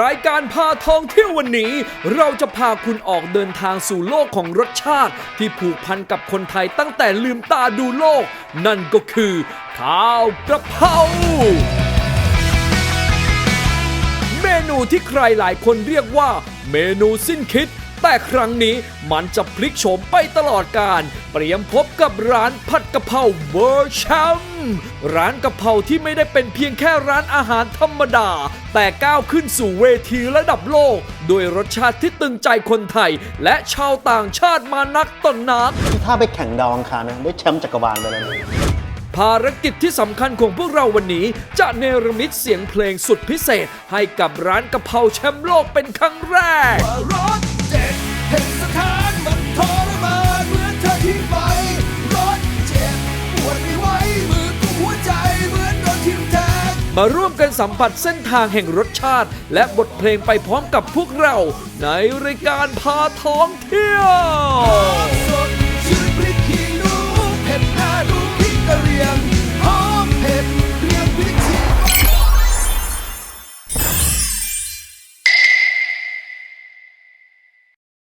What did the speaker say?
รายการพาท่องเที่ยววันนี้ เราจะพาคุณออกเดินทางสู่โลกของรสชาติ ที่ผูกพันกับคนไทยตั้งแต่ลืมตาดูโลก นั่นก็คือ ข้าวกระเพราเมนูที่ใครหลายคนเรียกว่า เมนูสิ้นคิด แต่ครั้งนี้มันจะพลิกโฉมไปตลอดการ เตรียมพบกับร้านผัดกะเพราเวอร์ชัม ร้านกะเพราที่ไม่ได้เป็นเพียงแค่ร้านอาหารธรรมดา แต่ก้าวขึ้นสู่เวทีระดับโลกด้วยรสชาติที่ตึงใจคนไทย และชาวต่างชาติมานักต่อนนัก ถ้าไปแข่งดาวอังคารนะได้แชมป์จักรวาลไปเลยนะภารกิจที่สำคัญของพวกเราวันนี้ จะเนรมิตเสียงเพลงสุดพิเศษ ให้กับร้านกะเพราแชมป์โลกเป็นครั้งแรก มาร่วมกันสัมผัสเส้นทางแห่งรสชาติ และบทเพลงไปพร้อมกับพวกเรา ในรายการพาท้องเที่ยว